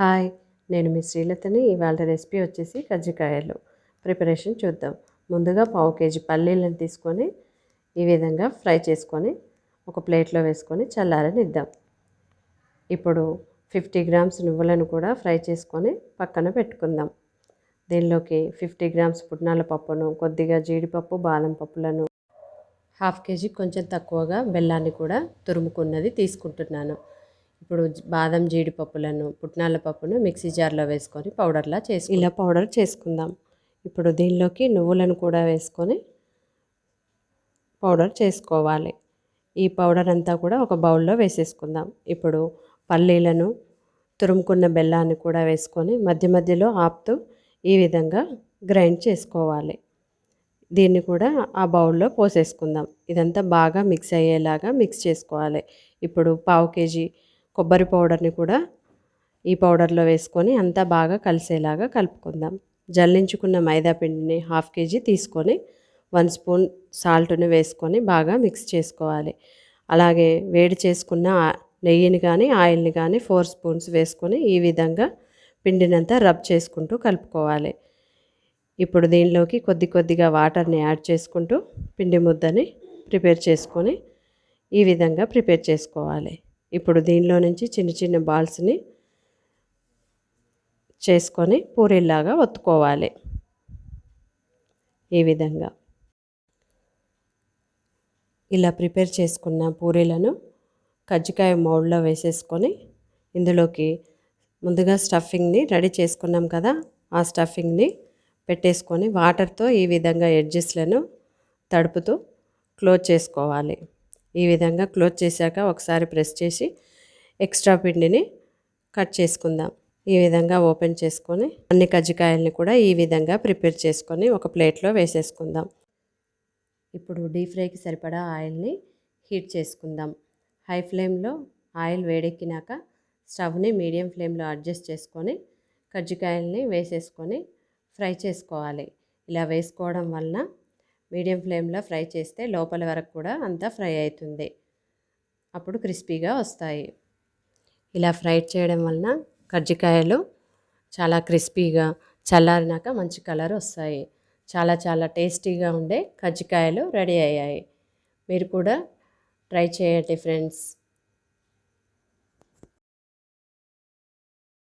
Hi నేను మీ శ్రీలతని. ఇవాళ recipe వచ్చేసి కజ్జికాయలు. ప్రిపరేషన్ చూద్దాం. ముందుగా పావు కేజీ పల్లీలను తీసుకొని ఈ విధంగా ఫ్రై చేసుకొని ఒక ప్లేట్లో వేసుకొని చల్లారని ఇద్దాం ఇప్పుడు ఫిఫ్టీ గ్రామ్స్ నువ్వులను కూడా ఫ్రై చేసుకొని పక్కన పెట్టుకుందాం. దీనిలోకి ఫిఫ్టీ గ్రామ్స్ పుట్నాల పప్పును కొద్దిగా జీడిపప్పు బాదం పప్పులను హాఫ్ కేజీ కొంచెం తక్కువగా బెల్లాన్ని కూడా తురుముకున్నది తీసుకుంటున్నాను. ఇప్పుడు బాదం జీడిపప్పులను పుట్నాల పప్పును మిక్సీ జార్లో వేసుకొని పౌడర్లా చేసి ఇలా పౌడర్ చేసుకుందాం. ఇప్పుడు దీనిలోకి నువ్వులను కూడా వేసుకొని పౌడర్ చేసుకోవాలి. ఈ పౌడర్ అంతా కూడా ఒక బౌల్లో వేసేసుకుందాం. ఇప్పుడు పల్లీలను తురుముకున్న బెల్లాన్ని కూడా వేసుకొని మధ్య మధ్యలో ఆపుతూ ఈ విధంగా గ్రైండ్ చేసుకోవాలి. దీన్ని కూడా ఆ బౌల్లో పోసేసుకుందాం. ఇదంతా బాగా మిక్స్ అయ్యేలాగా మిక్స్ చేసుకోవాలి. ఇప్పుడు పావు కేజీ కొబ్బరి పౌడర్ని కూడా ఈ పౌడర్లో వేసుకొని అంతా బాగా కలిసేలాగా కలుపుకుందాం. జల్లించుకున్న మైదా పిండిని హాఫ్ కేజీ తీసుకొని వన్ స్పూన్ సాల్ట్ని వేసుకొని బాగా మిక్స్ చేసుకోవాలి. అలాగే వేడి చేసుకున్న నెయ్యిని కానీ ఆయిల్ని కానీ ఫోర్ స్పూన్స్ వేసుకొని ఈ విధంగా పిండినంతా రబ్ చేసుకుంటూ కలుపుకోవాలి. ఇప్పుడు దీనిలోకి కొద్ది కొద్దిగా వాటర్ని యాడ్ చేసుకుంటూ పిండి ముద్దని ప్రిపేర్ చేసుకొని ఈ విధంగా ప్రిపేర్ చేసుకోవాలి. ఇప్పుడు దీనిలో నుంచి చిన్న చిన్న బాల్స్ని చేసుకొని పూరీలాగా ఒత్తుకోవాలి. ఈ విధంగా. ఇలా ప్రిపేర్ చేసుకున్న పూరీలను కజ్జికాయ మౌడ్లో వేసేసుకొని ఇందులోకి ముందుగా స్టఫింగ్ని రెడీ చేసుకున్నాం కదా ఆ స్టఫింగ్ని పెట్టేసుకొని వాటర్తో ఈ విధంగా ఎడ్జెస్లను తడుపుతూ క్లోజ్ చేసుకోవాలి. ఈ విధంగా క్లోజ్ చేశాక ఒకసారి ప్రెస్ చేసి ఎక్స్ట్రా పిండిని కట్ చేసుకుందాం. ఈ విధంగా ఓపెన్ చేసుకొని అన్ని కజ్జికాయల్ని కూడా ఈ విధంగా ప్రిపేర్ చేసుకొని ఒక ప్లేట్లో వేసేసుకుందాం. ఇప్పుడు డీప్ ఫ్రైకి సరిపడా ఆయిల్ని హీట్ చేసుకుందాం. హై ఫ్లేమ్లో ఆయిల్ వేడెక్కినాక స్టవ్ని మీడియం ఫ్లేమ్లో అడ్జస్ట్ చేసుకొని కజ్జికాయల్ని వేసేసుకొని ఫ్రై చేసుకోవాలి. ఇలా వేసుకోవడం వలన మీడియం ఫ్లేమ్లో ఫ్రై చేస్తే లోపల వరకు కూడా అంతా ఫ్రై అవుతుంది అప్పుడు క్రిస్పీగా వస్తాయి. ఇలా ఫ్రై చేయడం వలన కజ్జికాయలు చాలా క్రిస్పీగా చల్లారినాక మంచి కలర్ వస్తాయి. చాలా చాలా టేస్టీగా ఉండే కజ్జికాయలు రెడీ అయ్యాయి. మీరు కూడా ట్రై చేయండి ఫ్రెండ్స్.